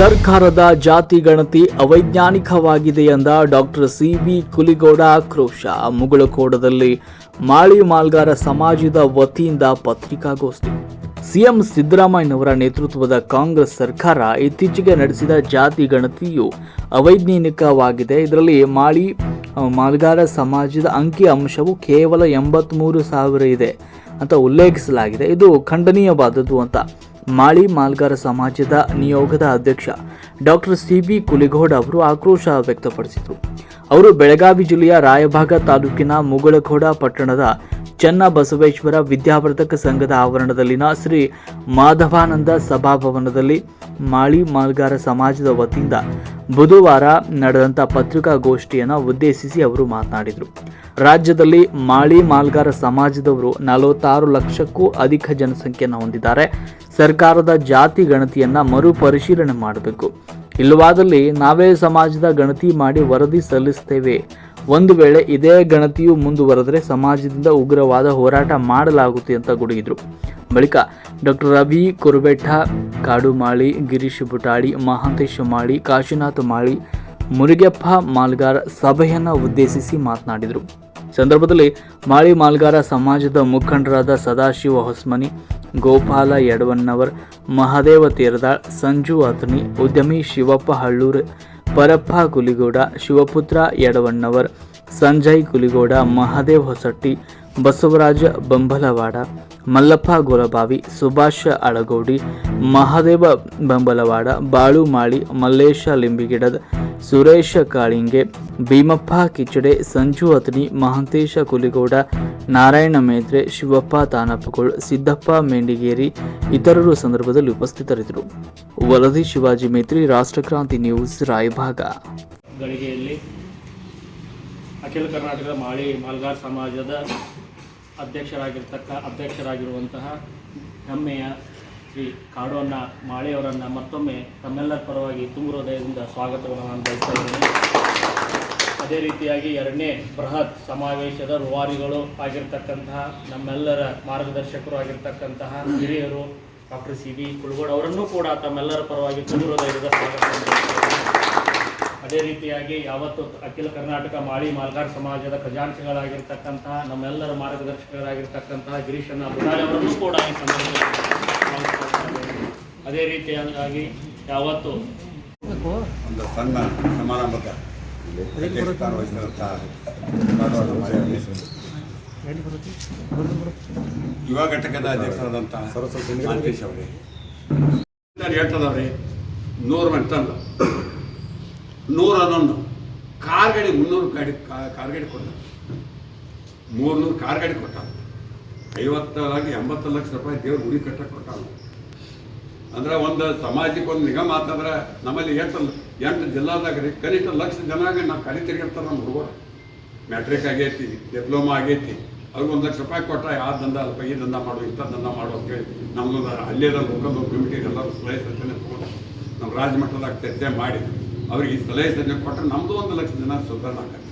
ಸರ್ಕಾರದ ಜಾತಿ ಗಣತಿ ಅವೈಜ್ಞಾನಿಕವಾಗಿದೆ ಎಂದ ಡಾಕ್ಟರ್ ಸಿ ಬಿ ಕುಲಿಗೌಡ ಆಕ್ರೋಶ. ಮುಗುಳಕೋಡದಲ್ಲಿ ಮಾಳಿ ಮಾಲ್ಗಾರ ಸಮಾಜದ ವತಿಯಿಂದ ಪತ್ರಿಕಾಗೋಷ್ಠಿ. ಸಿಎಂ ಸಿದ್ದರಾಮಯ್ಯನವರ ನೇತೃತ್ವದ ಕಾಂಗ್ರೆಸ್ ಸರ್ಕಾರ ಇತ್ತೀಚೆಗೆ ನಡೆಸಿದ ಜಾತಿ ಗಣತಿಯು ಅವೈಜ್ಞಾನಿಕವಾಗಿದೆ. ಇದರಲ್ಲಿ ಮಾಳಿ ಮಾಲ್ಗಾರ ಸಮಾಜದ ಅಂಕಿ ಅಂಶವು ಕೇವಲ ಎಂಬತ್ಮೂರು ಸಾವಿರ ಇದೆ ಅಂತ ಉಲ್ಲೇಖಿಸಲಾಗಿದೆ. ಇದು ಖಂಡನೀಯವಾದದ್ದು ಅಂತ. ಮಾಳಿ ಮಾಲ್ಗಾರ ಸಮಾಜದ ನಿಯೋಗದ ಅಧ್ಯಕ್ಷ ಡಾಕ್ಟರ್ ಸಿ ಬಿ ಕುಲಿಗೌಡ ಅವರು ಆಕ್ರೋಶ ವ್ಯಕ್ತಪಡಿಸಿದರು. ಅವರು ಬೆಳಗಾವಿ ಜಿಲ್ಲೆಯ ರಾಯಭಾಗ ತಾಲೂಕಿನ ಮುಗಳಖೋಡ ಪಟ್ಟಣದ ಚನ್ನ ಬಸವೇಶ್ವರ ವಿದ್ಯಾವರ್ಧಕ ಸಂಘದ ಆವರಣದಲ್ಲಿನ ಶ್ರೀ ಮಾಧವಾನಂದ ಸಭಾಭವನದಲ್ಲಿ ಮಾಳಿ ಮಾಲ್ಗಾರ ಸಮಾಜದ ವತಿಯಿಂದ ಬುಧವಾರ ನಡೆದಂಥ ಪತ್ರಿಕಾಗೋಷ್ಠಿಯನ್ನು ಉದ್ದೇಶಿಸಿ ಅವರು ಮಾತನಾಡಿದರು. ರಾಜ್ಯದಲ್ಲಿ ಮಾಳಿ ಮಾಲ್ಗಾರ ಸಮಾಜದವರು ನಲವತ್ತಾರು ಲಕ್ಷಕ್ಕೂ ಅಧಿಕ ಜನಸಂಖ್ಯೆಯನ್ನು ಹೊಂದಿದ್ದಾರೆ. ಸರ್ಕಾರದ ಜಾತಿ ಗಣತಿಯನ್ನು ಮರುಪರಿಶೀಲನೆ ಮಾಡಬೇಕು. ಇಲ್ಲವಾದಲ್ಲಿ ನಾವೇ ಸಮಾಜದ ಗಣತಿ ಮಾಡಿ ವರದಿ ಸಲ್ಲಿಸ್ತೇವೆ ಒಂದು ವೇಳೆ ಇದೇ ಗಣತಿಯು ಮುಂದುವರೆದರೆ ಸಮಾಜದಿಂದ ಉಗ್ರವಾದ ಹೋರಾಟ ಮಾಡಲಾಗುತ್ತೆ ಅಂತ ಗುಡುಗಿದ್ರು. ಬಳಿಕ ಡಾಕ್ಟರ್ ರವಿ ಕುರುಬೆಟ್ಟ, ಕಾಡುಮಾಳಿ, ಗಿರೀಶ್ ಬುಟಾಳಿ, ಮಹಾಂತೇಶ ಮಾಳಿ, ಕಾಶಿನಾಥ್ ಮಾಳಿ, ಮುರುಗಪ್ಪ ಮಾಲ್ಗಾರ ಸಭೆಯನ್ನು ಉದ್ದೇಶಿಸಿ ಮಾತನಾಡಿದರು. ಸಂದರ್ಭದಲ್ಲಿ ಮಾಳಿ ಮಾಲ್ಗಾರ ಸಮಾಜದ ಮುಖಂಡರಾದ ಸದಾಶಿವ ಹೊಸ್ಮನಿ, ಗೋಪಾಲ ಯಡವನ್ನವರ್ ಮಹಾದೇವ ತೇರದಾಳ್, ಸಂಜು ಅತ್ನಿ ಉದ್ಯಮಿ ಶಿವಪ್ಪ ಹಳ್ಳೂರ್ ಪರಪ್ಪ ಕುಲಿಗೌಡ ಶಿವಪುತ್ರ ಯಡವಣ್ಣವರ್ ಸಂಜಯ್ ಕುಲಿಗೌಡ ಮಹಾದೇವ್ ಹೊಸಟ್ಟಿ ಬಸವರಾಜ ಬಂಬಲವಾಡ. ಮಲ್ಲಪ್ಪ ಗೋರಬಾವಿ, ಸುಭಾಷ ಅಳಗೌಡಿ, ಮಹಾದೇವ ಬೆಂಬಲವಾಡ, ಬಾಳುಮಾಳಿ, ಮಲ್ಲೇಶ ಲಿಂಬಿಗಿಡದ, ಸುರೇಶ ಕಾಳಿಂಗೆ, ಭೀಮಪ್ಪ ಕಿಚಡೆ, ಸಂಜು ಅತ್ನಿ ಮಹಂತೇಶ ಕುಲಿಗೌಡ, ನಾರಾಯಣ ಮೇತ್ರೆ, ಶಿವಪ್ಪ ತಾನಪ್ಪಗೋಳ್, ಸಿದ್ದಪ್ಪ ಮೇಂಡಿಗೇರಿ ಇತರರು ಸಂದರ್ಭದಲ್ಲಿ ಉಪಸ್ಥಿತರಿದ್ದರು. ವರದಿ ಶಿವಾಜಿ ಮೇತ್ರಿ, ರಾಷ್ಟ್ರಕ್ರಾಂತಿ ನ್ಯೂಸ್, ರಾಯಭಾಗ. ಗಳಿಗೆಯಲ್ಲಿ ಅಖಿಲ ಕರ್ನಾಟಕದ ಮಾಳಿ, ಮಾಲ್ಗಾರ್ ಸಮಾಜದ ಅಧ್ಯಕ್ಷರಾಗಿರ್ತಕ್ಕ, ಅಧ್ಯಕ್ಷರಾಗಿರುವಂತಹ ಹೆಮ್ಮೆಯ ಶ್ರೀ ಕಾಡೋನ್ನ ಮಾಳಿಯವರನ್ನು ಮತ್ತೊಮ್ಮೆ ತಮ್ಮೆಲ್ಲರ ಪರವಾಗಿ ತುಂಬು ಹೃದಯದಿಂದ ಸ್ವಾಗತವನ್ನು ನಾನು ಬಯಸ್ತಾ ಇದ್ದೇನೆ ಅದೇ ರೀತಿಯಾಗಿ ಎರಡನೇ ಬೃಹತ್ ಸಮಾವೇಶದ ರುವಾರಿಗಳು ಆಗಿರ್ತಕ್ಕಂತಹ, ನಮ್ಮೆಲ್ಲರ ಮಾರ್ಗದರ್ಶಕರು ಆಗಿರ್ತಕ್ಕಂತಹ ಹಿರಿಯರು ಡಾಕ್ಟರ್ ಸಿ ಬಿ ಕುಳಗೋಡ್ ಅವರನ್ನೂ ಕೂಡ ತಮ್ಮೆಲ್ಲರ ಪರವಾಗಿ ತುಂಬು ಹೃದಯದಿಂದ ಇದ್ದೇನೆ. ಅದೇ ರೀತಿಯಾಗಿ ಯಾವತ್ತು ಅಖಿಲ ಕರ್ನಾಟಕ ಮಾಳಿ ಮಾಲ್ಗಾರ್ ಸಮಾಜದ ಖಜಾಂಚಿಗಳಾಗಿರ್ತಕ್ಕಂತಹ ನಮ್ಮೆಲ್ಲರ ಮಾರ್ಗದರ್ಶಕರಾಗಿರ್ತಕ್ಕಂತಹ ಗಿರೀಶಣ್ಣ ಬುಡಾಳಿ ಅವರನ್ನು ಕೂಡ ಈ ಸಂದರ್ಭದಲ್ಲಿ ಅದೇ ರೀತಿಯಾಗಿ ಯಾವತ್ತು ಒಂದು ಸಣ್ಣ ಮಾಳಿಯವರೇ, ಯುವ ಘಟಕದ ಅಧ್ಯಕ್ಷರಾದಂತಹ ಸರಸ್ವತಿ ಅವರೇ. ನಾನು ಹೇಳ್ತದವ್ರಿ ನೂರು ಮಂದಿ ತಂದು ನೂರ ಹನ್ನೊಂದು. ಕಾರ್ ಗಾಡಿ ಮುನ್ನೂರು ಗಾಡಿ ಕಾ- ಕಾರ್ ಗಾಡಿ ಕೊಟ್ಟ. ಮೂರ್ನೂರು ಕಾರ್ ಗಾಡಿ ಕೊಟ್ಟ. ಐವತ್ತರಾಗಿ ಎಂಬತ್ತು ಲಕ್ಷ ರೂಪಾಯಿ ದೇವ್ರ ಗುಡಿ ಕಟ್ಟಕ್ಕೆ ಕೊಟ್ಟ. ಅಂದ್ರೆ ಒಂದು ಸಮಾಜಕ್ಕೆ ಒಂದು ನಿಗಮ ಆತಂದ್ರೆ ನಮ್ಮಲ್ಲಿ ಎಂಟು ಎಂಟು ಜಿಲ್ಲಾದಾಗ ರೀ, ಕನಿಷ್ಠ ಲಕ್ಷ ಜನ ನಾವು ಕಲಿ ತಿರುಗಿರ್ತಾರೆ ನಮ್ಮ ಹುಡುಗರು. ಮ್ಯಾಟ್ರಿಕ್ ಆಗೈತಿ ಡಿಪ್ಲೊಮಾ ಆಗೈತಿ. ಅವ್ರಿಗೆ ಒಂದು ಲಕ್ಷ ರೂಪಾಯಿ ಕೊಟ್ಟ ಆ ದಂಧ ಅಲ್ಪ ಈ ದಂಧ ಮಾಡು, ಇಂಥ ದಂಧ ಮಾಡು ಅಂತೇಳಿ ನಮ್ಮ ಅಲ್ಲೇ ಲೋಕಲ್ ಕಮಿಟಿ ಎಲ್ಲರೂ ಸಲಹೆ ಸೂಚನೆ ತಗೊಂಡು ಮಟ್ಟದಾಗ ಚರ್ಚೆ ಮಾಡಿ. ಅವ್ರಿಗೆ ಸಲಹೆ ಸೂಚನೆ ಕೊಟ್ಟರೆ ನಮ್ಮದು ಒಂದು ಲಕ್ಷ ಜನ ಸುಧಾರಣೆ ಆಗತ್ತೆ.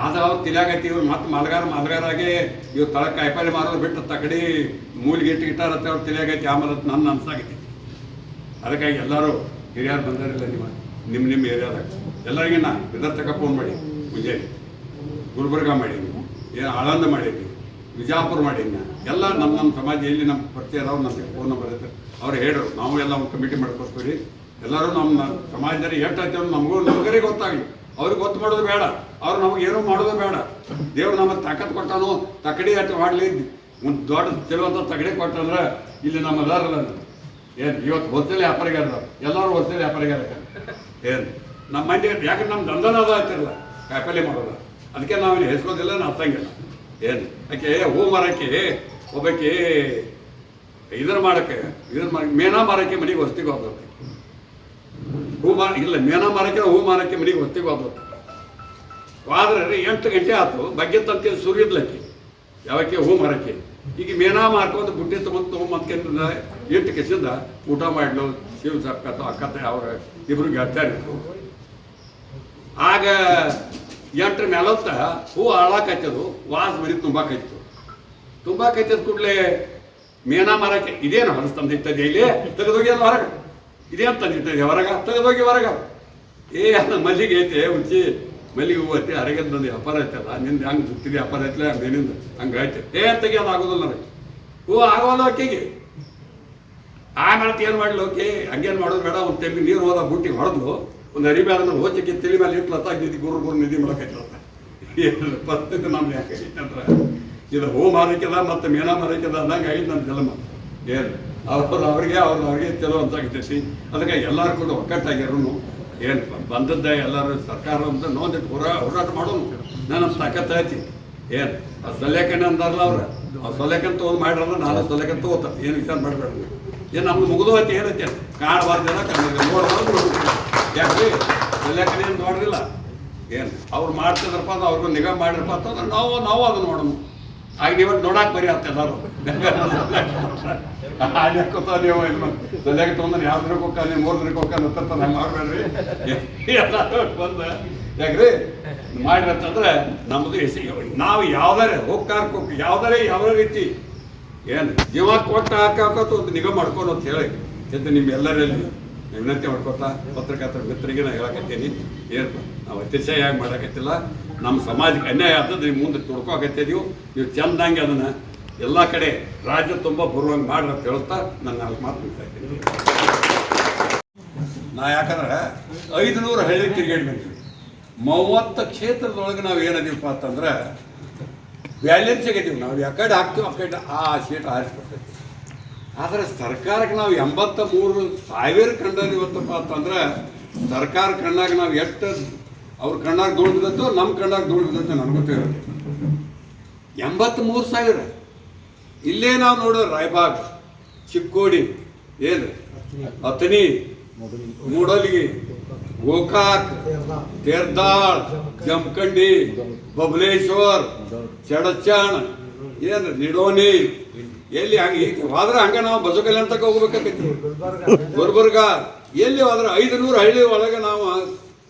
ಆದ ಅವ್ರು ತಿಳಿಯಾಗೈತಿ ಇವ್ರು ಮತ್ತೆ ಮಲ್ಗಾರ ಮಲ್ಗಾರಾಗೆ ಇವ್ರು ತಳ ಕಾಯಿಪಲ್ಲೆ ಮಾರೋದು ಬಿಟ್ಟು ತಕಡಿ ಮೂಲಿಗೆ ಇಟ್ಟು ಇಟ್ಟಾರತ್ತೆ ಅವ್ರು ತಿಳಿಯಾಗೈತಿ ಆಮೇಲೆ ನನ್ನ ಅನ್ಸಾಗೈತಿ. ಅದಕ್ಕಾಗಿ ಎಲ್ಲರೂ ಹಿರಿಯರು ಬಂದಾರಿಲ್ಲ ನಿಮ್ಮ ನಿಮ್ಮ ನಿಮ್ಮ ಏರಿಯಾದಾಗ ಎಲ್ಲರಿಗೆ ನಾ ಇದರ ತಕ ಫೋನ್ ಮಾಡಿ. ಮುಂಜಾನೆ. ಗುಲ್ಬರ್ಗ ಮಾಡೀನಿ ಏನು ಆಳಂದ ಮಾಡೀನಿ ವಿಜಾಪುರ ಮಾಡೀನಿ ನಾ. ಎಲ್ಲ ನಮ್ಮ ನಮ್ಮ ಸಮಾಜ ಎಲ್ಲಿ ನಮ್ಮ ಪರಿಚಯ ಅದಾವ ನಮಗೆ ಫೋನ್ ನಂಬರ್ ಐತೆ ಅವ್ರು ಹೇಳರು. ನಾವು ಎಲ್ಲ ಒಂದು ಕಮಿಟಿ ಮಾಡ್ಕೊತೀವಿ. ಎಲ್ಲರೂ ನಮ್ಮ ಸಮಾಜದಲ್ಲಿ ಎಷ್ಟು ಅಂತ ನಮಗೂ ನಮಗರಿ ಗೊತ್ತಾಗಲಿ. ಅವ್ರಿಗೆ ಗೊತ್ತು ಮಾಡೋದು ಬೇಡ. ಅವ್ರು ನಮಗೆ ಏನೂ ಮಾಡೋದು ಬೇಡ. ದೇವ್ರು ನಮ್ಮ ತಾಕತ್ ಕೊಟ್ಟಾನು, ತಕಡಿ ಅಟ್ಟು ಮಾಡಲಿ. ಒಂದು ದೊಡ್ಡ ತಿಳುವಂತ ತಗಡಿ ಕೊಟ್ಟಂದ್ರೆ ಇಲ್ಲಿ ನಮ್ಮ ಅದಾರಲ್ಲ ಏನು, ಇವತ್ತು ಹೊತ್ತಲ್ಲಿ ವ್ಯಾಪಾರಿಗಾರ ಎಲ್ಲರೂ ಹೊತ್ತಲ್ಲಿ ವ್ಯಾಪಾರಿಗಾರ ಏನು, ನಮ್ಮ ಮಂದಿ ಯಾಕೆ ನಮ್ಮ ದಂಧನ ಅದ ಆಗ್ತಿರಲ್ಲ. ಕಾಯಿಪಲ್ಲೆ ಮಾಡೋದು. ಅದಕ್ಕೆ ನಾವು ಹೆಸ್ಕೋದಿಲ್ಲ ನಾವು ಹತ್ತಂಗಿಲ್ಲ ಏನು ಯಾಕೆ ಹೂ ಮಾರಕ್ಕೆ ಒಬ್ಬಕ್ಕೆ ಇದನ್ನ ಮಾಡಕ್ಕೆ ಇದನ್ನ ಮಾಡಿ ಮೇನಾ ಮಾರಕ್ಕೆ ಮನೆಗೆ ಹೊಸ್ತಿಗೆ ಹೋಗ್ಬೇಕು. ಹೂ ಮಾರ ಇಲ್ಲ, ಮೇನ ಮಾರಕ್ಕೆ, ಹೂ ಮಾರಕ್ಕೆ ಮನೆಗೆ ಹೊತ್ತಿಗೆ ಹೋಗ್ಬೋದು. ಆದ್ರೆ ಎಂಟು ಗಂಟೆ ಆಯ್ತು ಬಗ್ಗೆ ತಂತಿ ಸುರಿದ್ಲಕ್ಕಿ ಯಾವಕ್ಕೆ ಹೂ ಮಾರಕ್ಕೆ? ಈಗ ಮೇನಾ ಮಾರ್ಕೊಂಡು ಬುಟ್ಟಿ ತಗೊಂಡು ತೊಗೊಂಬಂದ್ಕೊಂಡು ಎಂಟು ಕೆಸಿಂದ ಊಟ ಮಾಡ್ಲು, ಶಿವ ಸಕ್ಕತ್ತು ಅಕ್ಕತ್ತ ಅವ್ರ ಇಬ್ರು ಗೆಳ್ತಾರೆ ಆಗ ಎಂಟ್ರ ಮೇಲತ್ತ ಹೂ ಹಾಳಾಕತ್ತದು ವಾಸ ಮರಿ ತುಂಬಾಕೈತು. ತುಂಬಾಕೈತದ ಕೂಡಲೇ ಮೇನಾ ಮಾರಕ್ಕೆ ಇದೇನು ಹೊಲಸ್ ಜೈಲಿ ಇಲ್ಲಿ? ತೆಗೆದೋಗಿ ಹೊರಗೆ. ಇದೇ ಅಂತ ನಿಂತಿದೆ ಹೊರಗ ತೆಗೆದೋಗಿ ಹೊರಗ ಏ, ಅಲ್ಲ, ಮಲ್ಲಿಗೆ ಐತೆ ಉಚ್ಚಿ ಮಲ್ಲಿಗೆ ಹೂವು ಐತೆ ಬಂದು ವ್ಯಾಪಾರ ಐತಲ್ಲ ನಿಂದು ಹಂಗೆ ಸುತ್ತಿದೆ ವ್ಯಾಪಾರ ಐತಲ್ಲ ಮೇನಿಂದ ಹಂಗೆ ಐತೆ. ಏ ತೆಗಿಯೋದು ಆಗೋದಿಲ್ಲ ನನಗೆ ಹೂ, ಆಗೋಲ್ಲ ಆಕೆಗೆ ಆಮೇಲೆ ಏನು ಮಾಡಲಿ ಓಕೆ ಹಂಗೇನು ಮಾಡೋದು ಬೇಡ, ಒಂದು ತೆಗಿ ನೀರು ಹೋದ ಬುಟ್ಟಿಗೆ ಹೊಡೆದು ಒಂದು ಅರಿಬೆ ಅದನ್ನು ಹೋಚಕ್ಕೆ ತಲೆ ಮೇಲೆ ಇಟ್ಲ ತಾಗಿದ್ದು ಗುರು ಗುರು ನಿಧಿ ಅಂತ ಪರಿಸ್ಥಿತಿ ನಮ್ಗೆ ಯಾಕೆ ಅಂದ್ರೆ. ಇದು ಹೂ ಮಾರಕ್ಕಿದ ಮತ್ತು ಮೀನಾ ಮಾರಕ್ಕಿದ ಅಂದಂಗೆ ಐದು ನನ್ನ ಜಲಮ ಏನು? ಅವ್ರು ಅವ್ರಿಗೆ ಅವ್ರು ಅವ್ರಿಗೆ ಚಲೋ ಅಂತ ಆಗತೈತಿ. ಅದಕ್ಕೆ ಎಲ್ಲರೂ ಕೂಡ ಒಕ್ಕಟ್ಟಾಗಿರೋನು ಏನು ಬಂದದ್ದ ಎಲ್ಲರೂ ಸರ್ಕಾರ ಅಂತ ನೋಂದಿಟ್ಟು ಹೋರಾ ಹೋರಾಟ ಮಾಡೋನು. ನಾನು ನಮ್ಮ ತಾಕತ್ತ ಐತಿ. ಏನು? ಆ ಸೊಲ್ಯಾಕಂಡ ಅಂದಾರಲ್ಲ ಅವ್ರು. ಆ ಸೊಲ್ಯಾಕಂತ ತೊಗೊಂಡು ಮಾಡ್ರಲ್ಲ, ನಾನು ಸೊಲ್ಯಾಕಂತ ಓದ್ತಾರೆ ಏನು ವಿಚಾರ ಮಾಡಬೇಡ ಏನು ನಮ್ಗೆ ಮುಗಿದು ಐತಿ? ಏನೈತೆ ಕಾಣಬಾರ್ದಲ್ಲ ನೋಡ್ಬಾರ್ದು ಯಾಕೆ ಸೊಲ್ಯಾಕಂಡ ಏನು ನೋಡ್ರಿಲ್ಲ ಏನು? ಅವ್ರು ಮಾಡ್ತಿದ್ರಪ್ಪ ಅಂದ್ರೆ ಅವ್ರಿಗೂ ನಿಗಾ ಮಾಡಿರಪ್ಪ ಅಂತಂದ್ರೆ ನಾವು ನಾವು ಅದನ್ನು ನೋಡೋಣ. ಆಗ ನೀವು ನೋಡಕ್ಕೆ ಬರೀ ಅಂತ ಎಲ್ಲರೂ. ನೀವು ಇಲ್ಲ ಸದ್ಯಾಗ ತೊಗೊಂಡ್ರೆ ಯಾವ ದಿನಕ್ಕೆ ಹೋಗ್ಕ ನೀವು ಮೂರು ದಿನಕ್ಕೆ ಹೋಗ್ಕ ಅಂತ ಹಂಗೆ ಮಾಡ್ಬೇಡ್ರಿ. ಬಂದು. ಯಾಕ್ರಿ? ಮಾಡಿರತ್ತಂದ್ರೆ ನಮ್ಮದು ಎಸಿ ನಾವು ಯಾವ್ದಾರೆ ಹೋಗ್ಕಾರ ಹೋಗಿ ಯಾವ್ದಾರೆ ಯಾವ ರೀತಿ ಏನು ಜೀವ ಕೊಟ್ಟು ಹಾಕಾಕತ್ತು ಒಂದು ನಿಗಮ ಮಾಡ್ಕೊಂಡು ಅಂತ ಹೇಳಿ. ಅಂತ ನಿಮ್ಮ ಎಲ್ಲರಲ್ಲಿ ವಿನಂತಿ ಮಾಡ್ಕೊತಾ ಪತ್ರಕರ್ತರ ಮಿತ್ರರಿಗೆ ನಾನು ಹೇಳಕತ್ತೀನಿ. ಏನು ನಾವು ಅತಿಶಯಾಗಿ ಮಾಡಕತ್ತಿಲ್ಲ. ನಮ್ಮ ಸಮಾಜಕ್ಕೆ ಅನ್ಯಾಯ ನೀವು ಮುಂದೆ ತೊಡ್ಕೋಕತ್ತಿದೀವಿ. ನೀವು ಚೆಂದಂಗೆ ಅದನ್ನ ಎಲ್ಲ ಕಡೆ ರಾಜ್ಯ ತುಂಬ ಬರುವಂಗೆ ಮಾಡ್ರಿ ಅಂತ ಹೇಳ್ತಾ ನನ್ನ ಮಾತು ಮುಗ್ತಾ ಇದ್ದೀನಿ. ನಾ ಯಾಕಂದ್ರೆ ಐದು ನೂರು ಹಳ್ಳಿ ತಿರುಗಾಡಿ ಬಂದ್ವಿ. ಮೂವತ್ತು ಕ್ಷೇತ್ರದೊಳಗೆ ನಾವು ಏನದೀವಪ್ಪ ಅಂತಂದ್ರೆ ಬ್ಯಾಲೆನ್ಸ್ ಆಗಿದ್ದೀವಿ ನಾವು ಯಾಕಡೆ ಹಾಕ್ತೀವಿ ಆ ಕಡೆ ಆ ಸೀಟ್ ಆರಿಸ್ಬಿಡ್ತೈತಿ. ಆದರೆ ಸರ್ಕಾರಕ್ಕೆ ನಾವು ಎಂಬತ್ತ ಮೂರು ಸಾವಿರ ಕಂಡಲ್ಲಿ ಇವತ್ತಪ್ಪ ಅಂತಂದ್ರೆ ಸರ್ಕಾರ ಕಣ್ಣಾಗ ನಾವು ಎಷ್ಟು ಅವ್ರ ಕಣ್ಣಾಗ ಬಿದ್ದತ್ತೋ ನಮ್ಮ ಕಣ್ಣಾಗ ಬಿದ್ದತ್ತೋ ನನಗೆ ಗೊತ್ತಿರುತ್ತೆ. ಎಂಬತ್ತ್ಮೂರು ಸಾವಿರ. ಇಲ್ಲೇ ನಾವು ನೋಡೋ ರಾಯಬಾಗ್, ಚಿಕ್ಕೋಡಿ, ಏನು? ಅಥಣಿ, ಮೂಡಲ್ಗಿ, ಗೋಕಾಕ್, ತೇರ್ದಾಳ್ ಜಮಖಂಡಿ ಬಬಲೇಶ್ವರ್, ಚಡಚಾಣ, ಏನು? ನಿಡೋನಿ. ಎಲ್ಲಿ ಹಂಗೆ ಹೋದ್ರೆ ಹಂಗೆ ನಾವು ಬಸವಕಲ್ಯಾಣ ತಕ್ಕ ಹೋಗ್ಬೇಕಾಗೈತಿ ಗುಲ್ಬರ್ಗ ಎಲ್ಲಿ ಹೋದ್ರೆ ಐದು ನೂರು ಹಳ್ಳಿ ಒಳಗೆ ನಾವು